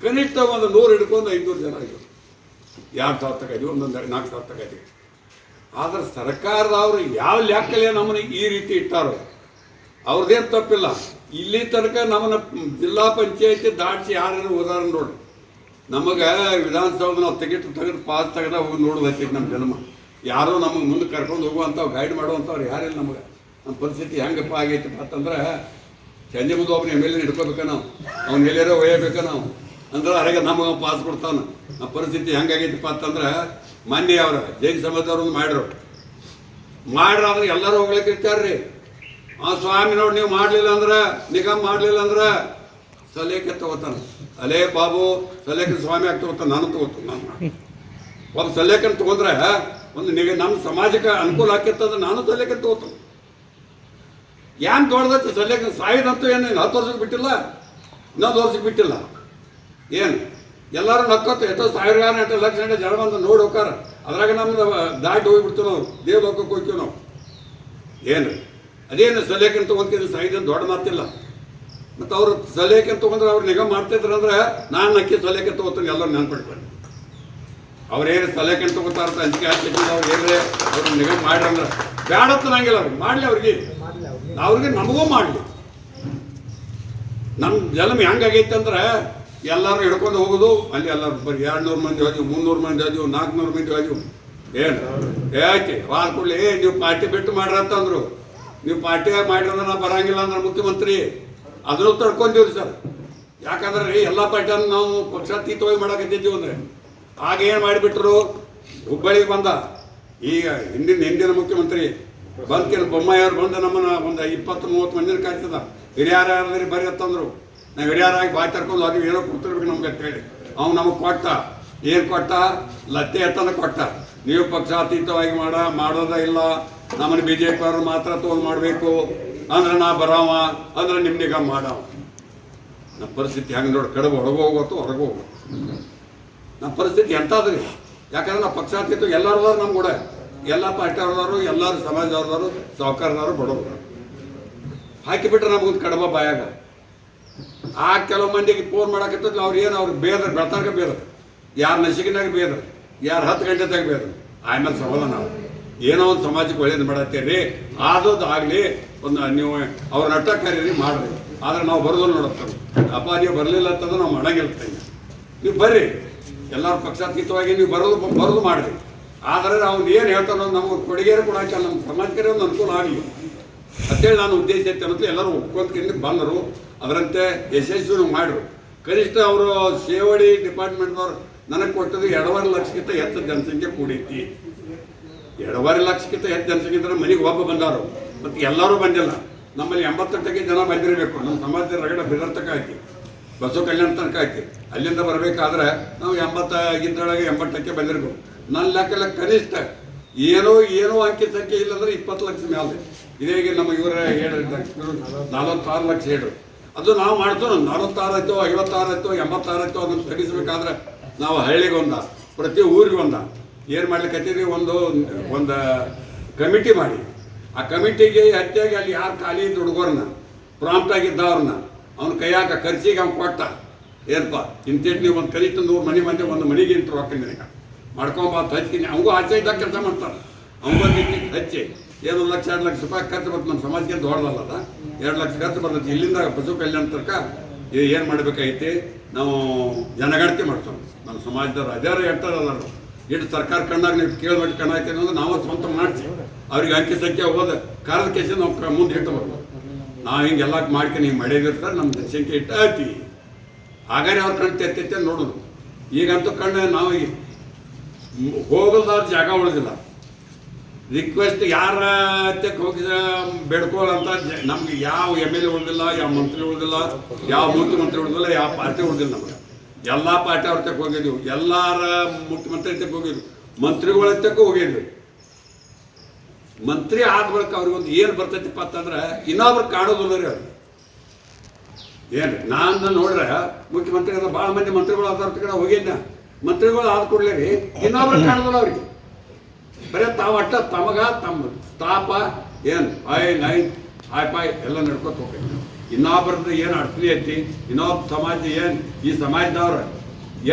ಕನಿಷ್ಠ ಒಂದು ನೂರು ಹಿಡ್ಕೊಂಡು ಐದುನೂರು ಜನ ಇದ್ದೀವಿ ಎರಡು ಸಾವಿರ ತಗೈತಿ ಒಂದೊಂದು ನಾಲ್ಕು ಸಾವಿರ ತಗೈದ್ವಿ ಆದ್ರೆ ಸರ್ಕಾರದವ್ರು ಯಾವ ಲೆಕ್ಕಲೆ ನಮ್ಮನ್ನ ಈ ರೀತಿ ಇಟ್ಟಾರೋ ಅವ್ರದ್ದೇನು ತಪ್ಪಿಲ್ಲ. ಇಲ್ಲಿ ತನಕ ನಮ್ಮನ್ನ ಜಿಲ್ಲಾ ಪಂಚಾಯತಿ ದಾಟಿಸಿ ಯಾರು ಉದಾಹರಣೆ ನೋಡಿ. ನಮಗೆ ವಿಧಾನಸೌಧ ನಾವು ತೆಗೆದು ತೆಗೆದು ಪಾಸ್ ತೆಗೆದ ಹೋಗಿ ನೋಡೋದೈತಿ ನಮ್ಮ ಜನ್ಮ. ಯಾರೋ ನಮಗೆ ಮುಂದೆ ಕರ್ಕೊಂಡು ಹೋಗುವಂಥವು ಗೈಡ್ ಮಾಡುವಂಥವ್ರು ಯಾರಿಲ್ಲ ನಮಗೆ. ನಮ್ಮ ಪರಿಸ್ಥಿತಿ ಹೆಂಗಪ್ಪ ಆಗೈತಪ್ಪ ಅಂತಂದ್ರೆ ಸಂಜೆ ಮುಂದೆ ಒಬ್ಬನ ಎಂ ಎಲ್ ಎ ಹಿಡ್ಕೋಬೇಕ ನಾವು. ಅವ್ನ ಎಲ್ಲಾರೋ ಒಯ್ಯಬೇಕ ನಾವು. ಅಂದ್ರೆ ಅರೆಗೆ ನಮಗೆ ಪಾಸ್ ಕೊಡ್ತಾನೆ. ನಮ್ಮ ಪರಿಸ್ಥಿತಿ ಹೆಂಗಾಗೈತಿಪ್ಪ ಅಂತಂದ್ರೆ ಮೊನ್ನೆ ಅವ್ರ ಜೈನ್ ಸಮಾಜದವ್ರು ಮಾಡ್ರು. ಮಾಡ್ರಾದ್ರೆ ಎಲ್ಲರೂ ಹೋಗ್ಲಿಕ್ಕೆ ಇರ್ತಾರ್ರಿ. ಆ ಸ್ವಾಮಿ ನೋಡಿ ನೀವು ಮಾಡಲಿಲ್ಲ ಅಂದ್ರೆ, ನಿಗಮ ಮಾಡಲಿಲ್ಲ ಅಂದ್ರೆ ಸಲೇಕೆ ತಗೋತಾನ. ಅಲೇ ಬಾಬು, ಸಲೇಕ ಸ್ವಾಮಿ ಆಗಿ ತಗೋತಾನೆ? ನಾನು ತಗೋತೀನಿ, ನಾನು ಒಬ್ಬ ಸಲೇಕನ್ ತಗೊಂಡ್ರೆ ಒಂದು ನಿಗ ನಮ್ಮ ಸಮಾಜಕ್ಕೆ ಅನುಕೂಲ ಆಕೈತಂದ್ರೆ ನಾನು ಸಲೇಕೆ ತಗೋತಾನೆ. ಏನ್ ದೊಡ್ಡದೈತೆ ಸಲೇಕ ಸಾಯಿದಂತೂ ಏನು ಹತ್ತು ವರ್ಷಕ್ಕೆ ಬಿಟ್ಟಿಲ್ಲ? ಇನ್ನೊಂದು ವರ್ಷಕ್ಕೆ ಬಿಟ್ಟಿಲ್ಲ? ಏನು? ಎಲ್ಲರೂ ನಕ್ಕೋತ ಎಷ್ಟೋ ಸಾವಿರ ಎಂಟು ಲಕ್ಷ ಗಂಟೆ ಜನ ಬಂದು ನೋಡಿ ಹೋಗಾರ ಅದ್ರಾಗ ನಮ್ದು ದಾಟಿ ಹೋಗಿಬಿಡ್ತು ನಾವು. ದೇವಲೋಕಕ್ಕೆ ಹೋಗ್ತೀವಿ ನಾವು. ಏನು ಅದೇನು ಸಲೇಕನ್ ತೊಗೊಂತಿದ್ರು ಸಾಯಿದ ದೊಡ್ಡ ಮಾತಿಲ್ಲ. ಮತ್ತು ಅವರು ಸಲೇಕನ್ ತೊಗೊಂಡ್ರೆ ಅವ್ರು ನಿಗಮ ಮಾಡ್ತಿದ್ರು ಅಂದ್ರೆ ನಾನು ನಕ್ಕಿ ಸಲೇಕನ್ ತೊಗೋತೀನಿ, ಎಲ್ಲರೂ ನೆನ್ಪಿಟ್ಕೊಂಡು ಅವ್ರೇನು ಸಲೇಕನ್ ತೊಗೊತಾರಂತ ಅಂಜಿಕೆ ಹಾಕ್ತಿದ್ರು ಅವ್ರು ಏನ್ರೆ, ಅವ್ರು ನಿಗಮ ಮಾಡ್ರಂದ್ರೆ ಬೇಡ ಅಂತ ನಂಗಿಲ್ಲ ಅವ್ರಿಗೆ. ಮಾಡಲಿ ಅವ್ರಿಗೆ. ಅವ್ರಿಗೆ ನಮಗೂ ಮಾಡಲಿ. ನಮ್ಮ ಜನ್ಮ ಹೆಂಗಾಗೈತೆ ಅಂದ್ರೆ ಎಲ್ಲರೂ ಹಿಡ್ಕೊಂಡು ಹೋಗೋದು, ಅಲ್ಲಿ ಎಲ್ಲರೂ ಬರೀ ಎರಡು ನೂರು ಮಂದಿ ಹೋದ್ವು ಮುನ್ನೂರು ಮಂದಿ ಹೋದ್ವು ನಾಲ್ಕುನೂರು ಮಂದಿ ಹೋದ್ವು ಏನು? ಯಾಕೆ? ಏ, ನೀವು ಪಾರ್ಟಿ ಬಿಟ್ಟು ಮಾಡ್ರಂತಂದ್ರು ನೀವು ಪಾರ್ಟಿ ಮಾಡಿರಂದ್ರೆ ನಾವು ಬರಂಗಿಲ್ಲ ಅಂದ್ರೆ ಮುಖ್ಯಮಂತ್ರಿ. ಅದನ್ನು ತಡ್ಕೊಂತೀವ್ರಿ ಸರ್. ಯಾಕಂದ್ರೆ ರೀ, ಎಲ್ಲ ಪಾರ್ಟಿಯನ್ನು ನಾವು ಪಕ್ಷಾತೀತವಾಗಿ ಮಾಡಕತ್ತಿದ್ದೀವಿ ಅಂದ್ರೆ. ಆಗ ಏನು ಮಾಡಿಬಿಟ್ರು? ಹುಬ್ಬಳ್ಳಿಗೆ ಬಂದ. ಈಗ ಹಿಂದಿನ ಹಿಂದಿನ ಮುಖ್ಯಮಂತ್ರಿ ಬಂದ್ಕಿನ ಬೊಮ್ಮಾಯಿಯವ್ರು ಬಂದು ನಮ್ಮನ್ನ ಒಂದು ಇಪ್ಪತ್ತು, ಮೂವತ್ತು ಮಂದಿನ ಕಾಯ್ತದ ಹಿರಿಯಾರು ಯಾರು ಬರ್ರಿ ಅಂತಂದ್ರು ನಾವು ಹಿರಿಯರಾಗಿ ಬಾಯಿ ತರ್ಕೊಂಡು ಅದು ಏನೋ ಕೊಡ್ತಿರ್ಬೇಕು ನಮ್ಗೆ ಅಂತ ಹೇಳಿ. ಅವ್ನು ನಮಗೆ ಕೊಟ್ಟ. ಏನು ಕೊಟ್ಟ? ಲತ್ತೆ ಎತ್ತನ ಕೊಟ್ಟ. ನೀವು ಪಕ್ಷಾತೀತವಾಗಿ ಮಾಡ, ಮಾಡೋದ ಇಲ್ಲ. ನಮ್ಮನ್ನು ಬಿ ಜೆ ಪಿ ಅವ್ರನ್ನ ಮಾತ್ರ ತೊಗೊಂಡು ಮಾಡಬೇಕು. ಅಂದ್ರೆ ನಾ ಬರಾವ, ಅಂದ್ರೆ ನಿಮ್ಮ ಮಾಡವ. ನಮ್ಮ ಪರಿಸ್ಥಿತಿ ಹೆಂಗೆ ನೋಡಿ, ಕಡಬು ಹೊರಗೆ ಹೋಗೋತು ಹೊರಗೆ ಹೋಗೋದು ನಮ್ಮ ಪರಿಸ್ಥಿತಿ ಎಂಥದ್ರಿ ಯಾಕಂದ್ರೆ ನಾವು ಪಕ್ಷಾತೀತ ಎಲ್ಲರದಾರು ನಮ್ಮ ಕೂಡ. ಎಲ್ಲ ಪಾರ್ಟಿ ಅವ್ರದಾರು ಎಲ್ಲರೂ ಸಮಾಜದವ್ರದಾರು, ಸಹಕಾರದವರು ಬಡವರು. ಹಾಕಿಬಿಟ್ರೆ ನಮಗೊಂದು ಕಡಬ ಬಾಯಾಗ. ಆ ಕೆಲವು ಮಂದಿಗೆ ಫೋನ್ ಮಾಡಕತ್ತಿದ್ಲು ಅವ್ರು ಏನು ಅವ್ರಿಗೆ ಬೇದ್ರ ಬೆಳ್ತಾಗ ಬೇದ್ರ ಯಾರು ನಸಿಕಿನಾಗ ಬೇದ್ರ ಯಾರು ಹತ್ತು ಗಂಟೆದಾಗ ಬೇದ್ರ ಆಮೇಲೆ ಸಮಾಧಾನ ನಾವು. ಏನೋ ಒಂದು ಸಮಾಜಕ್ಕೆ ಒಳ್ಳೇದು ಮಾಡತ್ತೀರಿ. ಆಗಲಿ ಒಂದು ನೀವು ಅವ್ರ ನಟ ಕರೀರಿ ಮಾಡ್ರಿ. ಆದ್ರೆ ನಾವು ಬರೋದು ನೋಡುತ್ತೇವೆ ಅಪ್ಪ, ನೀವು ಬರಲಿಲ್ಲ ಅಂತಂದ್ರೆ ನಾವು ಮಾಡಂಗಿಲ್ಲ ನೀವು ಬರ್ರಿ. ಎಲ್ಲರೂ ಪಕ್ಷಾತೀತವಾಗಿ ನೀವು ಬರೋದು ಬರೋದು ಮಾಡಿರಿ. ಆದರೆ ಅವ್ನು ಏನು ಹೇಳ್ತಾರೋ ನಮ್ಮ ಕೊಡುಗೆರು ಕೂಡ ನಮ್ಮ ಸಮಾಜಕ್ಕೆ ಒಂದು ಅನುಕೂಲ ಆಗಲಿ. ಅಂತೇಳಿ ನಾನು ಉದ್ದೇಶ ಐತೆ ಅನ್ನೋದು ಎಲ್ಲರೂ ಒಪ್ಕೊಂಡ್ಕೊಂಡು ಬಂದರು. ಅದರಂತೆ ಯಶಸ್ವಿ ಮಾಡರು. ಕನಿಷ್ಠ ಅವರು ಸೇವಡಿ ಡಿಪಾರ್ಟ್ಮೆಂಟ್ದವ್ರು ನನಗೆ ಕೊಟ್ಟದ್ದು ಎರಡೂವರೆ ಲಕ್ಷಕ್ಕಿಂತ ಹೆಚ್ಚು ಜನಸಂಖ್ಯೆ ಕೂಡೈತಿ ಎರಡೂವರೆ ಲಕ್ಷಕ್ಕಿಂತ ಹೆಚ್ಚು ಜನಸಂಖ್ಯೆ ಅಂದ್ರೆ ಮನೆಗೆ ಒಬ್ಬ ಬಂದಾರು ಮತ್ತು ಎಲ್ಲರೂ ಬಂದಿಲ್ಲ. ನಮ್ಮಲ್ಲಿ ಎಂಬತ್ತೆಂಟಕ್ಕೆ ಜನ ಬಂದಿರಬೇಕು. ನಮ್ಮ ಸಮಾಜದ ರಗಡ ಬಿದರ್ ತನಕ ಐತಿ ಬಸವ ಕಲ್ಯಾಣ ತನಕ ಐತಿ ಅಲ್ಲಿಂದ ಬರಬೇಕಾದ್ರೆ ನಾವು ಎಂಬತ್ತಾಗಿದ್ದೊಳಗೆ ಎಂಬತ್ತಕ್ಕೆ ಬಂದಿರಬೇಕು. ನನ್ನ ಲೆಕ್ಕಲ್ಲ ಕನಿಷ್ಠ ಏನೋ ಏನೋ ಅಂಕಿ ಸಂಖ್ಯೆ ಇಲ್ಲಂದ್ರೆ ಇಪ್ಪತ್ತು ಲಕ್ಷ ಮೇಲೆ ಇದೇ ನಮ್ಮ ಇವರ ಹೇಳಿದ್ರು ನಲವತ್ತಾರು ಲಕ್ಷ ಹೇಳ್ರು. ಅದು ನಾವು ಮಾಡ್ತೇವೆ ನಲವತ್ತಾರು ಆಯ್ತು, ಐವತ್ತಾರು ಆಯ್ತು, ಎಂಬತ್ತಾರು ಆಯ್ತು ಅದನ್ನು ತಗ್ಗಿಸ್ಬೇಕಾದ್ರೆ ನಾವು ಹಳ್ಳಿಗೆ ಒಂದ, ಪ್ರತಿ ಊರಿಗೆ ಒಂದ. ಏನು ಮಾಡ್ಲಿಕ್ಕೆ ಒಂದು ಒಂದು ಕಮಿಟಿ ಮಾಡಿ. ಆ ಕಮಿಟಿಗೆ ಹೆಚ್ಚಾಗಿ ಅಲ್ಲಿ ಯಾರು ಖಾಲಿ ಇದ್ದ ಹುಡುಗರನ್ನ ಪ್ರಾಂಪ್ಟ್ ಆಗಿದ್ದವ್ರನ್ನ ಅವ್ನ ಕೈಯಾಗ ಖರ್ಚಿಗೆ ಅವ್ನು ಕೊಟ್ಟ. ಏನಪ್ಪ, ಇಂತೇಟ್ ನೀವು ಒಂದು ಕಲಿತು ನೂರು ಮನೆ ಮಂದಿ, ಒಂದು ಮನೆಗೆ ಇಂಟ್ರು ಹಾಕಿದ್ದೀನಿ ಮಾಡ್ಕೊಂಬ ಹಚ್ತೀನಿ. ಅವಂಗೂ ಆಚೆ ಇದ್ದಾಗ ಕೆಲಸ ಮಾಡ್ತಾರೆ. ಅವಂಗೊಂದು ಹಚ್ಚಿ. ಏನು ಲಕ್ಷ ಎರಡು ಲಕ್ಷ ರೂಪಾಯಿ ಖರ್ಚು ಬರ್ತದೆ ನಮ್ಮ ಸಮಾಜಕ್ಕೆ ದೊಡ್ಡದಲ್ಲ ಅದ. ಎರಡು ಲಕ್ಷ ಖರ್ಚು ಬರ್ತೈತಿ ಇಲ್ಲಿಂದ ಪಶು ಕಲ್ಯಾಣ ತನಕ ಏನು ಮಾಡಬೇಕೈತಿ ನಾವು ಜನಗಣತಿ ಮಾಡ್ತೇವೆ ನಮ್ಮ ಸಮಾಜದ ರಜಾರು ಹೇಳ್ತಾರಲ್ಲ ಇಟ್ಟು ಸರ್ಕಾರ ಕಣ್ಣಾಗ ನೀವು ಕೇಳ್ಬಿಟ್ಟು ಕಣ್ಣ ಅಂದ್ರೆ ಅನ್ನೋದು ನಾವು ಸ್ವಂತ ಮಾಡ್ತೀವಿ ಅವ್ರಿಗೆ ಅಂಕಿ ಸಂಖ್ಯೆ ಹೋದ ಕಾರದ ಕೇಸ ನಾವು ಕ- ಮುಂದೆ ಇಟ್ಟು ಬರ್ಬೋದು. ನಾವು ಹಿಂಗೆಲ್ಲ ಮಾಡ್ಕೊಂಡು ಹಿಂಗೆ ಸರ್ ನಮ್ಮ ಜನಸಂಖ್ಯೆ ಇಟ್ಟು ಐತಿ ಹಾಗಾದ್ರೆ ಅವ್ರ ಕಣ್ಣು ತೆತ್ತೈತೆ ನೋಡೋದು. ಈಗಂತೂ ಕಣ್ಣು ನಾವು ಹೋಗಲ್ದಾರ ಜಾಗ ಉಳಿದಿಲ್ಲ. ರಿಕ್ವೆಸ್ಟ್ ಯಾರ ಹತ್ತಕ್ಕೆ ಹೋಗಿ ಬೇಡ್ಕೊಳ್ಳಂತ ಜ- ನಮ್ಗೆ ಯಾವ ಎಂ ಎಲ್ ಎ ಉಳಿದಿಲ್ಲ, ಯಾವ ಮಂತ್ರಿ ಉಳಿದಿಲ್ಲ, ಯಾವ ಮುಖ್ಯಮಂತ್ರಿ ಉಳಿದಿಲ್ಲ, ಯಾವ ಪಾರ್ಟಿ ಉಳಿದಿಲ್ಲ ನಮ್ಗೆ. ಎಲ್ಲ ಪಾರ್ಟಿ ಅವ್ರ ತಕ್ಕ ಹೋಗಿದ್ವಿ. ಎಲ್ಲಾರ ಮುಖ್ಯಮಂತ್ರಿ ತಕ್ಕ ಹೋಗಿದ್ವಿ. ಮಂತ್ರಿಗಳ ತಕ್ಕ ಹೋಗಿದ್ವಿ. ಮಂತ್ರಿ ಆದ ಬಳಿಕ ಅವ್ರಿಗೆ ಒಂದು ಏನು ಬರ್ತೈತಿಪ್ಪ ಅಂತಂದ್ರೆ, ಇನ್ನೊಬ್ರು ಕಾಣೋದಿಲ್ಲ ರೀ ಅವ್ರು. ಏನು, ನಾನು ನೋಡ್ರೆ, ಮುಖ್ಯಮಂತ್ರಿ ಭಾಳ ಮಂದಿ ಮಂತ್ರಿಗಳು ಆದ ಕಡೆ ಹೋಗಿದ್ದ ಮಂತ್ರಿಗಳು ಆದ ಕೂಡಲೇ ರೀ, ಇನ್ನೊಬ್ರು ಕಾಣೋದಿಲ್ಲ ಅವ್ರಿಗೆ. ಬರೀ ತಾವು ಅಟ್ಟ ತಮಗ ತಮ್ಮ ತಾಪ, ಏನು, ಐ, ನೈನ್ ಹಾಯ್ ಪಾಯ್ ಎಲ್ಲ ನಡ್ಕೊತ ಹೋಗ್ಬೇಕು ಇನ್ನೊಬ್ಬರದ್ದು ಏನು ಅಡ್ಚಣೆ ಐತಿ, ಇನ್ನೊಬ್ಬ ಸಮಾಜ ಏನು, ಈ ಸಮಾಜದವ್ರು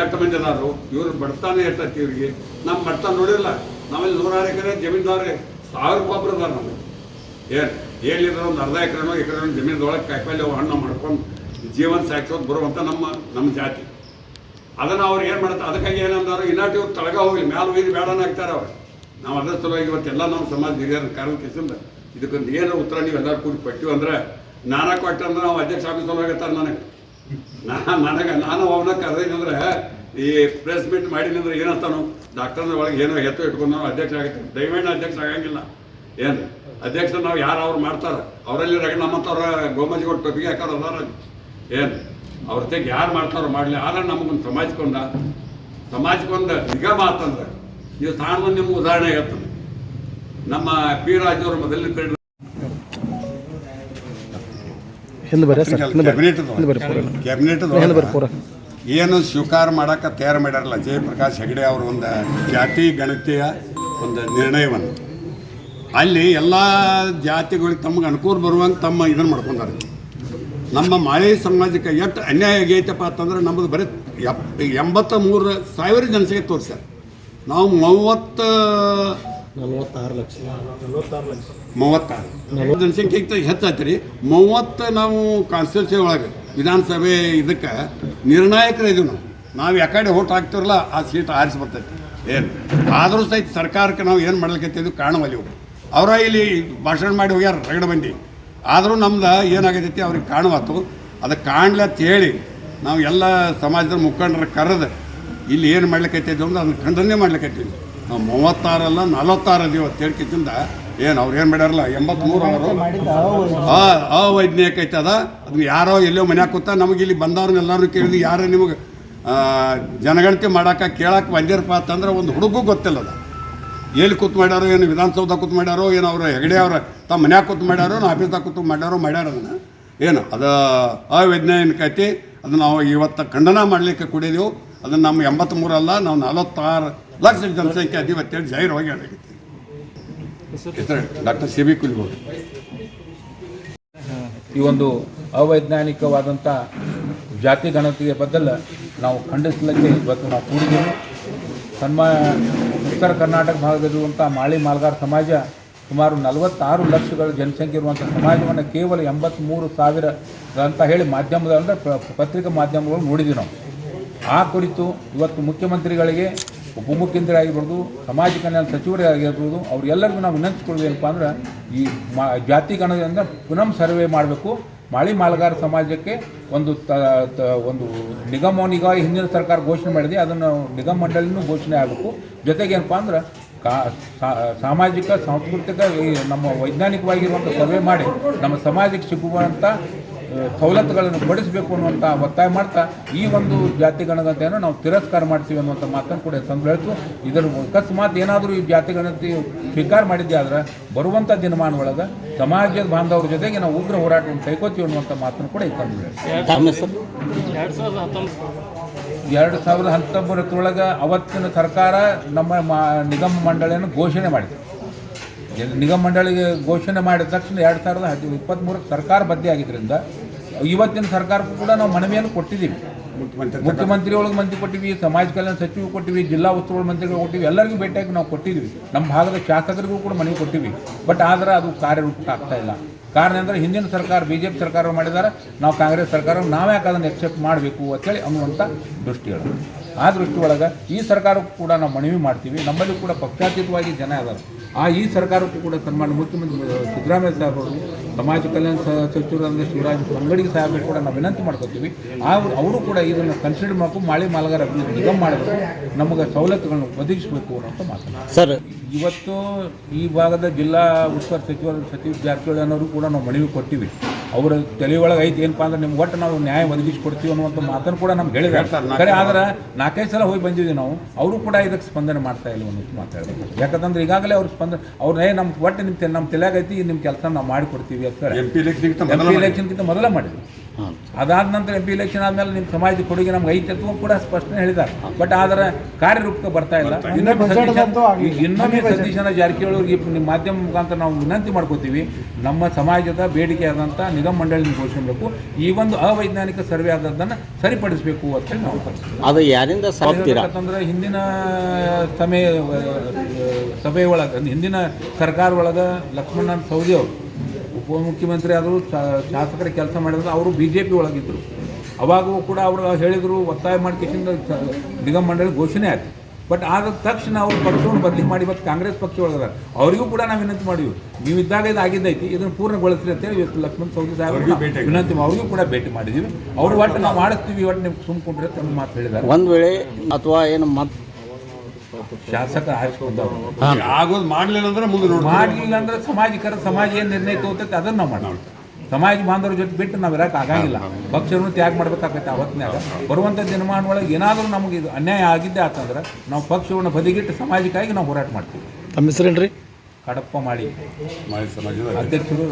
ಎಷ್ಟು ಮಂದಿ ಅದಾರು, ಇವ್ರು ಬಡ್ತಾನೆ ಎಷ್ಟೈತಿ ಇವ್ರಿಗೆ ನಮ್ಮ ಬಡತಾನ ನೋಡಿಲ್ಲ. ನಮ್ಮಲ್ಲಿ ನೂರಾರು ಎಕರೆ ಜಮೀನ್ದವ್ರೆ ಸಾವಿರ ಒಬ್ಬರು ಅದಾರ ನಮಗೆ. ಏನು ಏನಿದ್ರೆ ಒಂದು ಅರ್ಧ ಎಕರೆನೋ ಎಕರೆ ಜಮೀನದೊಳಗೆ ಕಾಯಿಪಲ್ಲೆ ಹಣ್ಣು ಮಾಡ್ಕೊಂಡು ಜೀವನ ಸಾಕ್ಸೋದು ಬರುವಂಥ ನಮ್ಮ ನಮ್ಮ ಜಾತಿ. ಅದನ್ನು ಅವ್ರು ಏನು ಮಾಡ್ತಾರೆ ಅದಕ್ಕಾಗಿ ಏನಂದ್ರೆ ಇವ್ರು ತಳಗ ಹೋಗ್ಲಿ, ಮ್ಯಾಲ ಒಯ್ದು ಬೇಡನ ಆಗ್ತಾರೆ ಅವ್ರು. ನಾವು ಅದರ ಸಲುವಾಗಿ ಇವತ್ತೆಲ್ಲ ನಮ್ಮ ಸಮಾಜ ಹಿರಿಯರ ಕಾರಣಕ್ಕಿಂದ ಇದಕ್ಕೊಂದು ಏನು ಉತ್ತರ ನೀವು ಎಲ್ಲರೂ ಕೂಡಿ ಕೊಟ್ಟಿವಿ ಅಂದ್ರೆ, ನಾನ ಕೊಟ್ಟಂದ್ರೆ ನಾವು ಅಧ್ಯಕ್ಷ ಆಫೀಸ್ ಸಲುವಾಗತ್ತಾರೆ ನನಗೆ ನಾ, ನನಗೆ, ನಾನು ಅವನ ಕರೆದೇನಂದ್ರೆ ಈ ಪ್ರೆಸ್ ಮೀಟ್ ಮಾಡಿನಂದ್ರೆ ಏನಂತಾನು ಡಾಕ್ಟರ್ನ ಒಳಗೆ ಏನೋ ಎತ್ತು ಇಟ್ಕೊಂಡು ನಾವು ಅಧ್ಯಕ್ಷ ಆಗುತ್ತೆ. ದಯಮಾಡಿ ಅಧ್ಯಕ್ಷ ಆಗಂಗಿಲ್ಲ. ಏನು? ಅಧ್ಯಕ್ಷ ನಾವು ಯಾರು ಅವ್ರು ಮಾಡ್ತಾರೆ? ಅವರಲ್ಲಿ ರಗ ನಮ್ಮಂಥವ್ರ ಕೊಟ್ಟು ಟೊಪಿಗೆ ಹಾಕೋರು ಅದಾರ ಏನು? ಅವ್ರ ತೆಗೆ ಯಾರು ಮಾಡ್ತಾರೋ ಮಾಡಲಿ. ಆದ್ರೆ ನಮಗೊಂದು ಸಮಾಜಕ್ಕೊಂದ ಸಮಾಜಕ್ಕೊಂದು ನಿಗಮ ಆತಂದ್ರೆ ನೀವು ತಾನು ನಿಮ್ಮ ಉದಾಹರಣೆ ಹೇಳ್ತಾನೆ ನಮ್ಮ ಪಿ ರಾಜವ್ರ ಮೊದಲಿನ ಕಡೆ ಕ್ಯಾಬಿನೆಟ್ ಏನು ಸ್ವೀಕಾರ ಮಾಡಕ್ಕೆ ತಯಾರು ಮಾಡ್ಯಾರಲ್ಲ ಜಯಪ್ರಕಾಶ್ ಹೆಗಡೆ ಅವರು ಒಂದು ಜಾತಿ ಗಣತಿಯ ಒಂದು ನಿರ್ಣಯವನ್ನು. ಅಲ್ಲಿ ಎಲ್ಲ ಜಾತಿಗಳಿಗೆ ತಮಗೆ ಅನುಕೂಲ ಬರುವಂಗೆ ತಮ್ಮ ಇದನ್ನು ಮಾಡ್ಕೊಂಡಾರೆ. ನಮ್ಮ ಮಾಳಿ ಸಮಾಜಕ್ಕೆ ಎಷ್ಟು ಅನ್ಯಾಯ ಆಗೈತಪ್ಪ ಅಂತಂದ್ರೆ ನಮ್ಮದು ಬರೀ ಎಪ್ ಎಂಬತ್ತ ಮೂರು ಸಾವಿರ ಜನಸಂಖ್ಯೆ ತೋರಿಸ್ಯಾರ. ನಾವು ಮೂವತ್ತ ನಲ್ವತ್ತಾರು ಲಕ್ಷ. ಮೂವತ್ತಾರು. ಜನಸಂಖ್ಯೆ ಹೆಚ್ಚಾಯ್ತು ರೀ ಮೂವತ್ತು ನಾವು ಕಾನ್ಸ್ಟಿಟ್ಯೂನ್ಸಿ ಒಳಗೆ ವಿಧಾನಸಭೆ ಇದಕ್ಕೆ ನಿರ್ಣಾಯಕರು ಇದೀವಿ ನಾವು. ನಾವು ಯಾಕಡೆ ಓಟ್ ಹಾಕ್ತಿರಲ್ಲ ಆ ಸೀಟ್ ಆರಿಸಿ ಬರ್ತೈತಿ. ಏನು? ಆದರೂ ಸಹಿತ ಸರ್ಕಾರಕ್ಕೆ ನಾವು ಏನು ಮಾಡ್ಲಿಕ್ಕೆ ಕಾಣವಲ್ಲಿ ಅವರ ಇಲ್ಲಿ ಭಾಷಣ ಮಾಡಿ ಹೋಗ್ಯಾರ ರಗಡ ಬಂದು ಆದರೂ ನಮ್ದು ಏನಾಗತೈತಿ ಅವ್ರಿಗೆ ಕಾಣುವಾತು. ಅದಕ್ಕೆ ಕಾಣಲಿ ಅಂತ ಹೇಳಿ ನಾವು ಎಲ್ಲ ಸಮಾಜದ ಮುಖಂಡರ ಕರೆದು ಇಲ್ಲಿ ಏನು ಮಾಡ್ಲಿಕ್ಕೈತಿದ್ದು ಅಂದ್ರೆ ಅದನ್ನ ಖಂಡನೆ ಮಾಡ್ಲಿಕ್ಕೈತೀವಿ ನಾವು ಮೂವತ್ತಾರಲ್ಲ ನಲವತ್ತಾರು ಇವತ್ತು ಹೇಳ್ಕಿದ್ದಿಂದ ಹೇಳ್ಕಿಂದ ಏನು ಅವ್ರು ಏನು ಮಾಡ್ಯಾರಲ್ಲ ಎಂಬತ್ತ್ಮೂರು ಅವರು ಆ ಅವೈಜ್ಞಾನಿಕ ಐತೆ ಅದ. ಅದನ್ನ ಯಾರೋ ಎಲ್ಲೋ ಮನ್ಯಾಗ ಕೂತ ನಮಗೆ ಇಲ್ಲಿ ಬಂದವ್ರನ್ನೆಲ್ಲರೂ ಕೇಳಿದ್ವಿ ಯಾರು ನಿಮಗೆ ಜನಗಣತಿ ಮಾಡಕ್ಕೆ ಕೇಳಕ್ಕೆ ಬಂದಿರಪ್ಪ ಅಂತಂದ್ರೆ ಒಂದು ಹುಡುಗೂ ಗೊತ್ತಿಲ್ಲ ಅದು. ಎಲ್ಲಿ ಕೂತ್ ಮಾಡ್ಯಾರೋ ಏನು ವಿಧಾನಸೌಧ ಕೂತ್ ಮಾಡ್ಯಾರೋ ಏನು ಅವ್ರ ಹೆಗಡೆ ಅವರ ತಮ್ಮ ಮನ್ಯಾಗ ಕೂತ್ ಮಾಡ್ಯಾರೋ ನಾ ಆಫೀಸ್ದಾಗ ಕೂತ್ ಮಾಡ್ಯಾರೋ ಮಾಡ್ಯಾರ ಅದನ್ನು. ಏನು ಅದು ಅವೈಜ್ಞಾನಿಕ ಐತಿ ಅದನ್ನು ನಾವು ಇವತ್ತು ಖಂಡನ ಮಾಡಲಿಕ್ಕೆ ಕುಡಿದೆವು. ಅದನ್ನು ನಮ್ಮ ಎಂಬತ್ತ್ಮೂರಲ್ಲ ನಾವು ನಲವತ್ತಾರು ಲಕ್ಷ ಜನಸಂಖ್ಯೆ ಅದೀವಿ ಅಂತೇಳಿ ಜಾಹೀರವಾಗಿ ಹೇಳಬೇಕಿತ್ತು ಡಾಕ್ಟರ್ ಸಿ ಬಿ ಕುಲಿಗೋಡು ಈ ಒಂದು ಅವೈಜ್ಞಾನಿಕವಾದಂಥ ಜಾತಿ ಗಣತಿಯ ಬದಲು ನಾವು ಖಂಡಿಸಲಿಕ್ಕೆ ಇವತ್ತು ನಾವು ಕೂಡಿದ್ದೀವಿ. ಸನ್ಮಾ ಉತ್ತರ ಕರ್ನಾಟಕ ಭಾಗದಲ್ಲಿರುವಂಥ ಮಾಳಿ ಮಾಲ್ಗಾರ್ ಸಮಾಜ ಸುಮಾರು ನಲವತ್ತಾರು ಲಕ್ಷಗಳ ಜನಸಂಖ್ಯೆ ಇರುವಂಥ ಸಮಾಜವನ್ನು ಕೇವಲ ಎಂಬತ್ತ್ಮೂರು ಸಾವಿರ ಅಂತ ಹೇಳಿ ಮಾಧ್ಯಮದ ಅಂದರೆ ಪತ್ರಿಕಾ ಮಾಧ್ಯಮಗಳು ನೋಡಿದ್ದೀವಿ ನಾವು. ಆ ಕುರಿತು ಇವತ್ತು ಮುಖ್ಯಮಂತ್ರಿಗಳಿಗೆ ಉಪಮುಖ್ಯಮಂತ್ರಿ ಆಗಿರ್ಬೋದು ಸಮಾಜ ಕಲ್ಯಾಣ ಸಚಿವರೇ ಆಗಿರ್ಬೋದು ಅವರೆಲ್ಲರಿಗೂ ನಾವು ವಿನಂತಿಸ್ಕೊಳ್ಬೇಕಪ್ಪ ಅಂದ್ರೆ, ಈ ಮಾ, ಜಾತಿ ಗಣದಿಂದ ಪುನಃ ಸರ್ವೆ ಮಾಡಬೇಕು. ಮಾಳಿ ಮಾಲಗಾರ ಸಮಾಜಕ್ಕೆ ಒಂದು ತ ಒಂದು ನಿಗಮ ಹಿಂದಿನ ಸರ್ಕಾರ ಘೋಷಣೆ ಮಾಡಿದೆ. ಅದನ್ನು ನಿಗಮ ಮಂಡಳಿನೂ ಘೋಷಣೆ ಆಗಬೇಕು. ಜೊತೆಗೆ ಏನಪ್ಪ ಅಂದ್ರೆ ಸಾಮಾಜಿಕ, ಸಾಂಸ್ಕೃತಿಕ ನಮ್ಮ ವೈಜ್ಞಾನಿಕವಾಗಿರುವಂಥ ಸರ್ವೆ ಮಾಡಿ, ನಮ್ಮ ಸಮಾಜಕ್ಕೆ ಸಿಗುವಂಥ ಸವಲತ್ತುಗಳನ್ನು ಪಡಿಸಬೇಕು ಅನ್ನುವಂಥ ಒತ್ತಾಯ ಮಾಡ್ತಾ ಈ ಒಂದು ಜಾತಿ ಗಣಗತೆಯನ್ನು ನಾವು ತಿರಸ್ಕಾರ ಮಾಡ್ತೀವಿ ಅನ್ನುವಂಥ ಮಾತನ್ನು ಕೂಡ ತಂದು ಹೇಳ್ತು. ಇದರ ಅಕಸ್ಮಾತ್ ಏನಾದರೂ ಈ ಜಾತಿ ಗಣತಿ ಸ್ವೀಕಾರ ಮಾಡಿದ್ದೆ ಆದ್ರೆ ಬರುವಂಥ ದಿನಮಾನ ಒಳಗೆ ಸಮಾಜದ ಬಾಂಧವರ ಜೊತೆಗೆ ನಾವು ಉಗ್ರ ಹೋರಾಟವನ್ನು ಕೈಕೋತೀವಿ ಅನ್ನುವಂಥ ಮಾತನ್ನು ಕೂಡ ಈ ತಂದು ಎರಡು ಸಾವಿರದ ಹತ್ತೊಂಬತ್ತು. ಹತ್ತೊಂಬತ್ತರೊಳಗೆ ಅವತ್ತಿನ ಸರ್ಕಾರ ನಮ್ಮ ಮಾ ನಿಗಮ ಮಂಡಳಿಯನ್ನು ಘೋಷಣೆ ಮಾಡಿದೆ. ನಿಗಮ ಮಂಡಳಿಗೆ ಘೋಷಣೆ ಮಾಡಿದ ತಕ್ಷಣ ಎರಡು ಸಾವಿರದ ಹದಿ ಇಪ್ಪತ್ತ್ಮೂರಕ್ಕೆ ಸರ್ಕಾರ ಬದ್ಧಿ ಆಗಿದ್ದರಿಂದ ಇವತ್ತಿನ ಸರ್ಕಾರಕ್ಕೂ ಕೂಡ ನಾವು ಮನವಿಯನ್ನು ಕೊಟ್ಟಿದ್ದೀವಿ. ಮುಖ್ಯಮಂತ್ರಿ ಒಳಗೆ ಮಂತ್ರಿ ಕೊಟ್ಟಿವಿ ಸಮಾಜ ಕಲ್ಯಾಣ ಸಚಿವರು ಕೊಟ್ಟಿವಿ ಜಿಲ್ಲಾ ಉಸ್ತುವಾರಿ ಮಂತ್ರಿಗಳು ಕೊಟ್ಟಿವಿ ಎಲ್ಲರಿಗೂ ಭೇಟಿಯಾಗಿ ನಾವು ಕೊಟ್ಟಿದ್ದೀವಿ. ನಮ್ಮ ಭಾಗದ ಶಾಸಕರಿಗೂ ಕೂಡ ಮನವಿ ಕೊಟ್ಟಿವಿ. ಬಟ್ ಆದರೆ ಅದು ಕಾರ್ಯರೂಪಕ್ಕೆ ಆಗ್ತಾ ಇಲ್ಲ. ಕಾರಣ ಅಂದರೆ ಹಿಂದಿನ ಸರ್ಕಾರ ಬಿ ಜೆ ಪಿ ಸರ್ಕಾರ ಮಾಡಿದ್ದಾರೆ. ನಾವು ಕಾಂಗ್ರೆಸ್ ಸರ್ಕಾರ ನಾವು ಯಾಕೆ ಅದನ್ನು ಎಕ್ಸೆಪ್ಟ್ ಮಾಡಬೇಕು ಅಂತೇಳಿ ಅನ್ನುವಂಥ ದೃಷ್ಟಿಗಳು ಆ ದೃಷ್ಟಿ ಒಳಗೆ ಈ ಸರ್ಕಾರಕ್ಕೂ ಕೂಡ ನಾವು ಮನವಿ ಮಾಡ್ತೀವಿ. ನಮ್ಮಲ್ಲಿ ಕೂಡ ಪಕ್ಷಾತೀತವಾಗಿ ಜನ ಅದಾರೆ ಆ ಈ ಸರ್ಕಾರಕ್ಕೂ ಕೂಡ ಸನ್ಮಾನ ಮುಖ್ಯಮಂತ್ರಿ ಸಿದ್ದರಾಮಯ್ಯ ಅವರು ಸಮಾಜ ಕಲ್ಯಾಣ ಸಚಿವರಾದ ಶಿವರಾಜ್ ಅಂಗಡಿ ಸಾಹೇಬರು ಕೂಡ ನಾವು ವಿನಂತಿ ಮಾಡ್ಕೊತೀವಿ. ಅವರು ಅವರು ಕೂಡ ಇದನ್ನು ಕನ್ಸಿಡರ್ ಮಾಡಬೇಕು ಮಾಳಿ ಮಾಲಗಾರ ಅಭಿವೃದ್ಧಿ ನಿಗಮ ಮಾಡಬೇಕು ನಮಗೆ ಸವಲತ್ತುಗಳನ್ನು ಒದಗಿಸಬೇಕು ಅನ್ನೋಂಥ ಮಾತು ಸರ್. ಇವತ್ತು ಈ ಭಾಗದ ಜಿಲ್ಲಾ ಉಸ್ತುವಾರಿ ಸಚಿವರು ಸಚಿವ ಜಾರಕಿಹೊಳಿ ಅನ್ನೋರು ಕೂಡ ನಾವು ಮನವಿ ಕೊಟ್ಟಿವಿ. ಅವರ ತಲೆ ಒಳಗೆ ಐತಿ ಏನಪ್ಪ ಅಂದ್ರೆ ನಿಮ್ಗೆ ಒಟ್ಟು ನಾವು ನ್ಯಾಯ ಒದಗಿಸಿ ಕೊಡ್ತೀವಿ ಅನ್ನುವಂಥ ಮಾತನ್ನು ಕೂಡ ನಮ್ಗೆ ಹೇಳಿದ್ದಾರೆ ಕರೆ ಆದ್ರೆ ನಾಲ್ಕೈದು ಸಲ ಹೋಗಿ ಬಂದಿದ್ದೀವಿ ನಾವು ಅವರು ಕೂಡ ಇದಕ್ಕೆ ಸ್ಪಂದನೆ ಮಾಡ್ತಾ ಇಲ್ಲ ಅನ್ನೋದು ಮಾತಾಡಬೇಕು ಯಾಕಂದ್ರೆ ಈಗಾಗಲೇ ಅವ್ರು ಸ್ಪಂದನೆ ಅವ್ರು ಏ ನಮ್ಮ ಒಟ್ಟು ನಿಮ್ಮ ನಮ್ಮ ತಲೆಯಾಗೈತಿ ನಿಮ್ಮ ಕೆಲಸ ನಾವು ಮಾಡಿಕೊಡ್ತೀವಿ ಅಂತ ಹೇಳಿ. ಎಂ ಪಿ ಎಲೆಕ್ಷನ್ಗಿಂತ ಮೊದಲೇ. ಮಾಡಿದ್ವಿ. ಅದಾದ ನಂತರ ಎಂ ಪಿ ಎಲೆಕ್ಷನ್ ಆದಮೇಲೆ ನಿಮ್ಮ ಸಮಾಜದ ಕೊಡುಗೆ ನಮ್ಗೆ ಐತೆ ಅಂತ ಕೂಡ ಸ್ಪಷ್ಟನೆ ಹೇಳಿದ್ದಾರೆ. ಬಟ್ ಆದರೆ ಕಾರ್ಯರೂಪಕ್ಕೆ ಬರ್ತಾ ಇಲ್ಲ. ಇನ್ನೊಮ್ಮೆ ಸತೀಶ್ ಜನ ಸತೀಶನ ಜಾರಕಿಹೊಳಿ ಅವ್ರಿಗೆ ನಿಮ್ಮ ಮಾಧ್ಯಮ ಮುಖಾಂತರ ನಾವು ವಿನಂತಿ ಮಾಡ್ಕೋತೀವಿ. ನಮ್ಮ ಸಮಾಜದ ಬೇಡಿಕೆ ಆದಂಥ ನಿಗಮ ಮಂಡಳಿ ಘೋಷಿಸಬೇಕು ಈ ಒಂದು ಅವೈಜ್ಞಾನಿಕ ಸರ್ವೆ ಆದದ್ದನ್ನು ಸರಿಪಡಿಸಬೇಕು ಅಂತ ಹೇಳಿ ನಾವು. ಅದು ಯಾರಿಂದ ಯಾಕಂತಂದ್ರೆ ಹಿಂದಿನ ಸಮಯ ಸಭೆ ಒಳಗೆ ಹಿಂದಿನ ಸರ್ಕಾರ ಒಳಗೆ ಲಕ್ಷ್ಮಣನಾಥ್ ಸೌದಿ ಅವರು ಉಪಮುಖ್ಯಮಂತ್ರಿ ಆದರೂ ಶಾಸಕರ ಕೆಲಸ ಮಾಡಿದ್ರು ಅವರು ಬಿ ಜೆ ಪಿ ಒಳಗಿದ್ದರು ಅವಾಗೂ ಕೂಡ ಅವರು ಹೇಳಿದರು ಒತ್ತಾಯ ಮಾಡ್ಕೊಂಡು ನಿಗಮ ಮಂಡಳಿ ಘೋಷಣೆ ಆಯ್ತು. ಬಟ್ ಆದ ತಕ್ಷಣ ಅವರು ಪಕ್ಷವನ್ನು ಬದಲಿ ಮಾಡಿ ಇವತ್ತು ಕಾಂಗ್ರೆಸ್ ಪಕ್ಷ ಒಳಗಾರ ಅವರಿಗೂ ಕೂಡ ನಾವು ವಿನಂತಿ ಮಾಡಿವಿ. ನೀವು ಇದ್ದಾಗ ಇದು ಆಗಿದ್ದೈತಿ ಇದನ್ನು ಪೂರ್ಣಗೊಳಿಸ್ರಿ ಅಂತೇಳಿ ಇವತ್ತು ಲಕ್ಷ್ಮಣ್ ಸೌದಿ ಸಾಹೇಬ್ ಭೇಟಿ ವಿನಂತಿ ಅವ್ರಿಗೂ ಕೂಡ ಭೇಟಿ ಮಾಡಿದ್ದೀವಿ ಅವರು ಒಟ್ಟು ನಾವು ಮಾಡಿಸ್ತೀವಿ ಒಟ್ಟು ನಿಮ್ಗೆ ಸುಮ್ಕೊಂಡ್ರೆ ಅಂತ ಒಂದು ಮಾತು ಹೇಳಿದ್ದಾರೆ. ಒಂದು ವೇಳೆ ಅಥವಾ ಏನು ಮತ್ ಶಾಸಕ ಆಗೋದು ಮಾಡಲಿಲ್ಲ ಅಂದ್ರೆ ಮುಂದೆ ನೋಡಿ ಮಾಡಲಿಲ್ಲ ಅಂದ್ರೆ ಸಮಾಜಿಕರ ಸಮಾಜ ಏನು ನಿರ್ಣಯ ತಗೋತೈತೆ ಅದನ್ನ ನಾವು ಮಾಡೋಣ. ಸಮಾಜ ಬಾಂಧವ್ರ ಜೊತೆ ಬಿಟ್ಟು ನಾವು ಇರಕ್ಕೆ ಆಗಂಗಿಲ್ಲ. ಪಕ್ಷವನ್ನು ತ್ಯಾಗ ಮಾಡ್ಬೇಕಾಗತ್ತೆ ಅವತ್ತಿನಾಗ ಬರುವಂಥ ದಿನಮಾನ ಒಳಗೆ ಏನಾದರೂ ನಮಗೆ ಇದು ಅನ್ಯಾಯ ಆಗಿದ್ದೆ ಆತಂದ್ರೆ ನಾವು ಪಕ್ಷವನ್ನು ಬದಿಗಿಟ್ಟು ಸಮಾಜಕ್ಕಾಗಿ ನಾವು ಹೋರಾಟ ಮಾಡ್ತೀವಿ. ತಮ್ಮ ಹೆಸರೇನ್ರಿ? ಕಡಪ್ಪ ಮಾಡಿ ಅಧ್ಯಕ್ಷರು